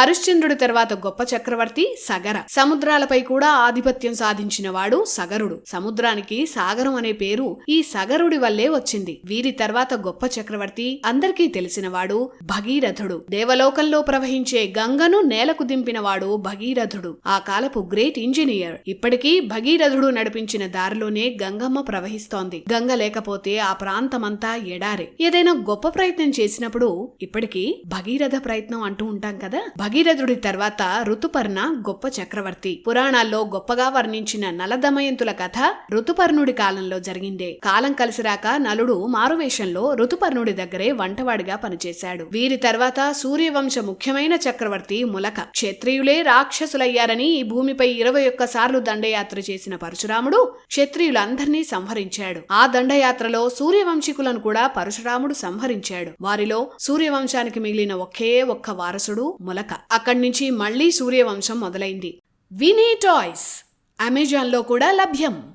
హరిశ్చంద్రుడి తర్వాత గొప్ప చక్రవర్తి సగర. సముద్రాలపై కూడా ఆధిపత్యం సాధించిన వాడు సగరుడు. సముద్రానికి సాగరం అనే పేరు ఈ సగరుడి వల్లే వచ్చింది. వీరి తర్వాత గొప్ప చక్రవర్తి అందరికీ తెలిసినవాడు భగీరథుడు. దేవలోకంలో ప్రవహించే గంగను నేలకు దింపినవాడు భగీరథుడు. ఆ కాలపు గ్రేట్ ఇంజనీర్. ఇప్పటికీ భగీరథుడు నడిపించిన దారిలోనే గంగమ్మ ప్రవహిస్తోంది. గంగ లేకపోతే ఆ ప్రాంతమంతా ఎడారే. ఏదైనా గొప్ప ప్రయత్నం చేసినప్పుడు ఇప్పటికీ భగీరథ ప్రయత్నం అంటూ ఉంటాం కదా? భగీరథుడి తర్వాత ఋతుపర్ణ గొప్ప చక్రవర్తి. పురాణాల్లో గొప్పగా వర్ణించిన నలదమయంతుల కథ ఋతుపర్ణుడి కాలంలో జరిగిందే. కాలం కలిసిరాక నలుడు మారువేషంలో ఋతుపర్ణుడి దగ్గరే వంటవాడిగా పనిచేశాడు. వీరి తర్వాత సూర్యవంశ ముఖ్యమైన చక్రవర్తి ములక. క్షత్రియులే రాక్షసులయ్యారని ఈ భూమిపై ఇరవై ఒక్క సార్లు దండయాత్ర చేసిన పరశురాముడు క్షత్రియులందర్నీ సంహరించాడు. ఆ దండయాత్రలో సూర్యవంశీకులను కూడా పరశురాముడు సంహరించాడు. వారిలో సూర్యవంశానికి మిగిలిన ఒకే ఒక్క వారసుడు ములక. అక్కడి నుంచి మళ్ళీ సూర్యవంశం మొదలైంది. వినీ టాయ్స్ అమెజాన్లో కూడా లభ్యం.